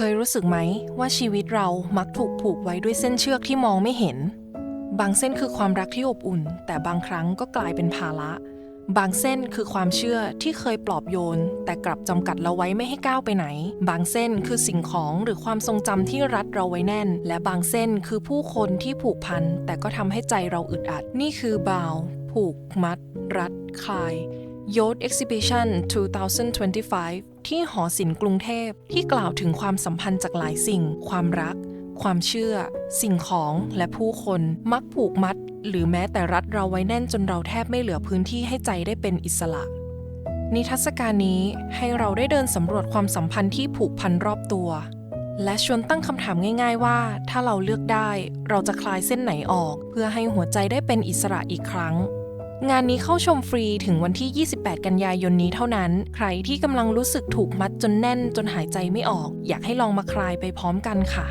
เคยรู้สึกไหมว่าชีวิตเรามักถูกผูกไว้ด้วยเส้นเชือกที่มองไม่เห็น บางเส้นคือความรักที่อบอุ่น แต่บางครั้งก็กลายเป็นภาระ บางเส้นคือความเชื่อที่เคยปลอบโยน แต่กลับจำกัดเราไว้ไม่ให้ก้าวไปไหน บางเส้นคือสิ่งของหรือความทรงจำที่รัดเราไว้แน่น และบางเส้นคือผู้คนที่ผูกพัน แต่ก็ทำให้ใจเราอึดอัด นี่คือบาว ผูกมัด รัดคลาย y o t Exhibition 2025 ที่หอศิลป์กรุงเทพที่กล่าวถึงความสัมพันธ์จากหลายสิ่ง ความรัก ความเชื่อ สิ่งของและผู้คนมักผูกมัด หรือแม้แต่รัดเราไว้แน่นจนเราแทบไม่เหลือพื้นที่ให้ใจได้เป็นอิสระ นิทรรศการนี้ให้เราได้เดินสำรวจความสัมพันธ์ที่ผูกพันรอบตัว และชวนตั้งคำถามง่าย ๆ ว่า ถ้าเราเลือกได้ เราจะคลายเส้นไหนออก เพื่อให้หัวใจได้เป็นอิสระอีกครั้ง งานนี้เข้าชมฟรีถึงวันที่ 28 กันยายนนี้เท่านั้น ใครที่กำลังรู้สึกถูกมัดจนแน่นจนหายใจไม่ออก อยากให้ลองมาคลายไปพร้อมกันค่ะ